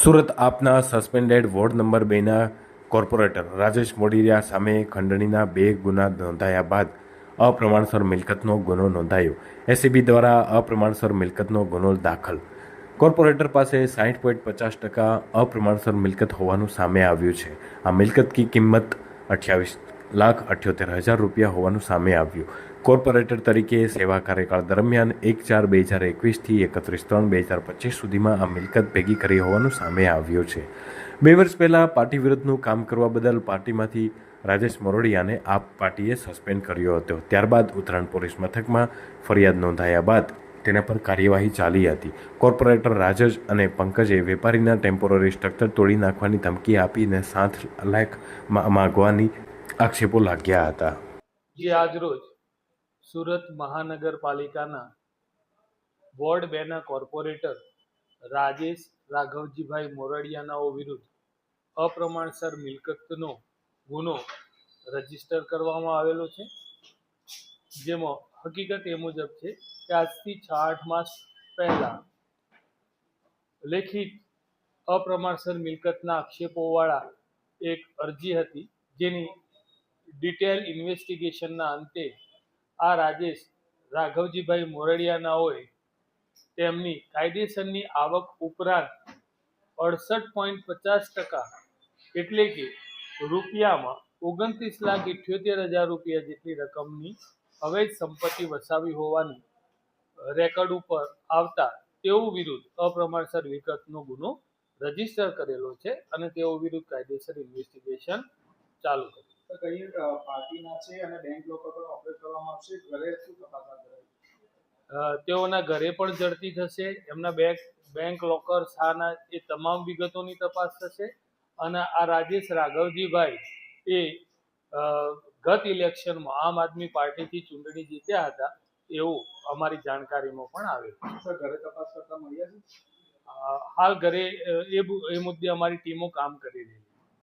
સુરત આપના suspended ward number બેના corporator Rajesh મોડીરિયા સામે ખંડણીના બે ગુના નોંધાયા બાદ અપ્રમાણસર મિલકતનો ગુનો નોંધાયો. એસીબી દ્વારા અપ્રમાણસર મિલકતનો ગુનો દાખલ. કોર્પોરેટર પાસે સાઠ પોઈન્ટ પચાસ ટકા અપ્રમાણસર મિલકત હોવાનું સામે આવ્યું છે. આ મિલકત કી કિંમત અઠ્યાવીસ લાખ અઠ્યોતેર હજાર રૂપિયા હોવાનું સામે આવ્યું. કોર્પોરેટર તરીકે સેવા કાર્યકાળ દરમિયાન એક ચાર બે હજાર એકવીસથી એકત્રીસ ત્રણ બે હજાર પચીસ સુધીમાં આ મિલકત ભેગી કરી હોવાનું સામે આવ્યું છે. બે વર્ષ પહેલાં પાર્ટી વિરુદ્ધનું કામ કરવા બદલ પાર્ટીમાંથી રાજેશ મોરડિયાને આપ પાર્ટીએ સસ્પેન્ડ કર્યો હતો. ત્યારબાદ ઉત્તરાયણ પોલીસ મથકમાં ફરિયાદ નોંધાયા બાદ તેના પર કાર્યવાહી ચાલી હતી. કોર્પોરેટર રાજજ અને પંકજે વેપારીના ટેમ્પોરરી સ્ટ્રક્ચર તોડી નાખવાની ધમકી આપીને સાત લાખ માગવાની આક્ષેપો લાગ્યા હતા. જે આજરોજ સુરત મહાનગરપાલિકાના વોર્ડ બેના કોર્પોરેટર રાજેશ રાઘવજીભાઈ મોરડિયાનાઓ વિરુદ્ધ અપ્રમાણસર મિલકતનો ગુનો રજિસ્ટર કરવામાં આવેલો છે. જેમાં હકીકત એ મુજબ છે કે આજથી છ આઠ માસ પહેલા લેખિત અપ્રમાણસર મિલકતના આક્ષેપોવાળા એક અરજી હતી, જેની ડિટેલ ઇન્વેસ્ટિગેશનના અંતે આ રાજેશ રાઘવજીભાઈ મોરડિયાના હોય તેમની કાયદેસરની આવક ઉપરાંત અડસઠ પોઈન્ટ પચાસ ટકા એટલે કે રૂપિયામાં ઓગણત્રીસ લાખ ઇઠ્યોતેર હજાર રૂપિયા જેટલી રકમની અવૈધ સંપત્તિ વસાવી હોવાની રેકર્ડ ઉપર આવતા તેઓ વિરુદ્ધ અપ્રમાણસર વિગતનો ગુનો રજિસ્ટર કરેલો છે અને તેઓ વિરુદ્ધ કાયદેસર ઇન્વેસ્ટિગેશન ચાલુ કર્યું તો કઈ પાર્ટીના છે અને બેંક લોકો પર ઓપરેટ કરવામાં આવશે. ઘરે શું તપાસ હાથ તેઓના ઘરે પણ ઝડપી થશે. એમના બેંક બેંક લોકર શાના એ તમામ વિગતોની તપાસ થશે. અને આ રાજેશ રાઘવજીભાઈ એ ગત ઇલેક્શનમાં આમ આદમી પાર્ટીથી ચૂંટણી જીત્યા હતા. એવું અમારી જાણકારીમાં પણ આવે સર ઘરે તપાસ કરતા મળ્યા છે? હાલ ઘરે એ મુદ્દે અમારી ટીમો કામ કરી રહી છે.